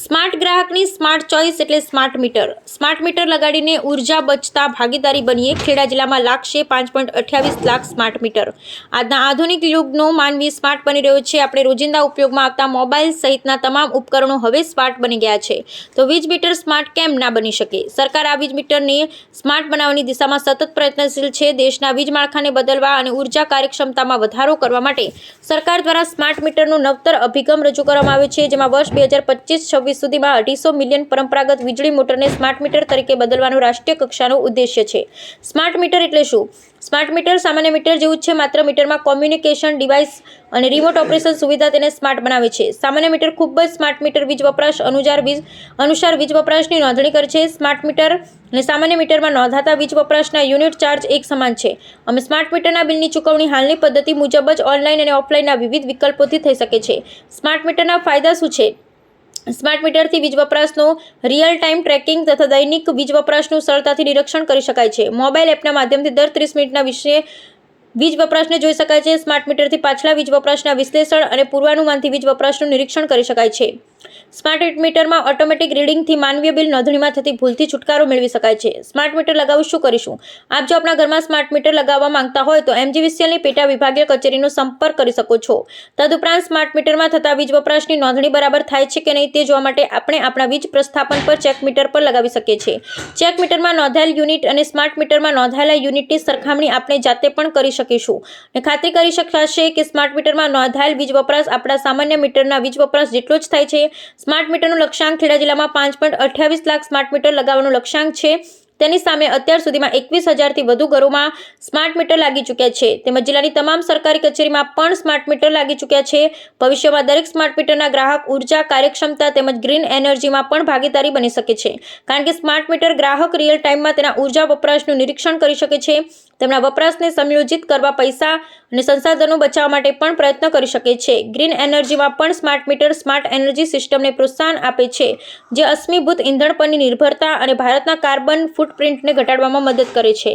Smart ગ્રાહકની smart choice એટલે smart meter. Smart meter લગાડીને ઊર્જા બચતા ભાગીદારી બનીએ ખેડા જિલ્લામાં લાગશે પાંચ પોઈન્ટ અઠ્યાવીસ લાખ સ્માર્ટ મીટર. આજના આધુનિક યુગનો માનવી સ્માર્ટ બની રહ્યો છે. આપણે રોજિંદા ઉપયોગમાં આવતા મોબાઈલ સહિતના તમામ ઉપકરણો હવે સ્માર્ટ બની ગયા છે. તો વીજ મીટર સ્માર્ટ કેમ ના બની શકે? સરકાર આ વીજ મીટરને સ્માર્ટ બનાવવાની દિશામાં સતત પ્રયત્નશીલ છે. દેશના વીજ માળખાને બદલવા અને ઊર્જા કાર્યક્ષમતામાં વધારો કરવા માટે સરકાર દ્વારા સ્માર્ટ મીટરનો નવતર અભિગમ રજૂ કરવામાં આવ્યો છે, જેમાં વર્ષ બે હજાર પચીસ છવ્વીસ સુધીમાં અઢીસો મિલિયન પરંપરાગત વીજળી મોટરને સ્માર્ટ મીટર તરીકે બદલવાનો રાષ્ટ્રીય કક્ષાનો ઉદ્દેશ્ય છે. સ્માર્ટ મીટર એટલે શું? સ્માર્ટ મીટર સામાન્ય મીટર જેવું જ છે, માત્ર મીટરમાં કોમ્યુનિકેશન ડિવાઇસ અને રિમોટ ઓપરેશન સુવિધા તેને સ્માર્ટ બનાવે છે. સામાન્ય મીટર ખૂબ જ સ્માર્ટ મીટર વીજ વપરાશ અનુસાર વીજ અનુસાર વીજ વપરાશની નોંધણી કરે છે. સ્માર્ટ મીટર અને સામાન્ય મીટરમાં નોંધાતા વીજ વપરાશના યુનિટ ચાર્જ એક સમાન છે. અમે સ્માર્ટ મીટરના બિલની ચૂકવણી હાલની પદ્ધતિ મુજબ જ ઓનલાઈન અને ઓફલાઈનના વિવિધ વિકલ્પોથી થઈ શકે છે. સ્માર્ટ મીટરના ફાયદા શું છે? સ્માર્ટ મીટરથી વીજ વપરાશનો રિયલ ટાઈમ ટ્રેકિંગ તથા દૈનિક વીજ વપરાશનું સરળતાથી નિરીક્ષણ કરી શકાય છે. મોબાઈલ એપના માધ્યમથી દર ત્રીસ મિનિટના વિશે વીજ વપરાશને જોઈ શકાય છે. સ્માર્ટ મીટરથી પાછલા વીજ વપરાશના વિશ્લેષણ અને પૂર્વાનુમાનથી વીજ વપરાશનું નિરીક્ષણ કરી શકાય છે. સ્માર્ટ મીટરમાં ઓટોમેટિક રીડિંગથી માનવીય બિલ નોંધણીમાં થતી ભૂલથી છુટકારો મેળવી શકાય છે. સ્માર્ટ મીટર લગાવવું શું કરીશું? આપ જો આપણા ઘરમાં સ્માર્ટ મીટર લગાવવા માંગતા હોય તો એમજીવીસીએલની પેટા વિભાગીય કચેરીનો સંપર્ક કરી શકો છો. તદુપરાંત સ્માર્ટ મીટરમાં થતા વીજ વપરાશની નોંધણી બરાબર થાય છે કે નહીં તે જોવા માટે આપણે આપણા વીજ પ્રસ્થાપન પર ચેક મીટર પર લગાવી શકીએ છીએ. ચેક મીટરમાં નોંધાયેલ યુનિટ અને સ્માર્ટ મીટરમાં નોંધાયેલા યુનિટની સરખામણી આપણે જાતે પણ કરી શકીશું. અને ખાતરી કરી શકાશે કે સ્માર્ટ મીટરમાં નોંધાયેલ વીજ વપરાશ આપણા સામાન્ય મીટરના વીજ વપરાશ જેટલો જ થાય છે સ્માર્ટ મીટરનું લક્ષ્યાંક ખેડા જિલ્લામાં પાંચ પોઈન્ટ અઠ્યાવીસ લાખ સ્માર્ટ મીટર લગાવવાનું લક્ષ્યાંક છે. તેની સામે અત્યાર સુધીમાં એકવીસ હજારથી વધુ ઘરોમાં સ્માર્ટ મીટર લાગી ચૂક્યા છે. તેમજ જિલ્લાની તમામ સરકારી કચેરીમાં પણ સ્માર્ટ મીટર લાગી ચૂક્યા છે. ભવિષ્યમાં દરેક સ્માર્ટ મીટરના ગ્રાહક ઊર્જા, કાર્યક્ષમતા તેમજ ગ્રીન એનર્જીમાં પણ ભાગીદારી બની શકે છે. કારણ કે સ્માર્ટ મીટર ગ્રાહક રિયલ ટાઈમમાં તેના ઊર્જા વપરાશનું નિરીક્ષણ કરી શકે છે. તેમના વપરાશને સમયોજિત કરવા પૈસા અને સંસાધનો બચાવવા માટે પણ પ્રયત્ન કરી શકે છે. ગ્રીન એનર્જીમાં પણ સ્માર્ટ મીટર, સ્માર્ટ એનર્જી સિસ્ટમને પ્રોત્સાહન આપે છે, જે અશ્મિભૂત ઇંધણ પરની નિર્ભરતા અને ભારતના કાર્બન ફૂટપ્રિન્ટને ઘટાડવામાં મદદ કરે છે.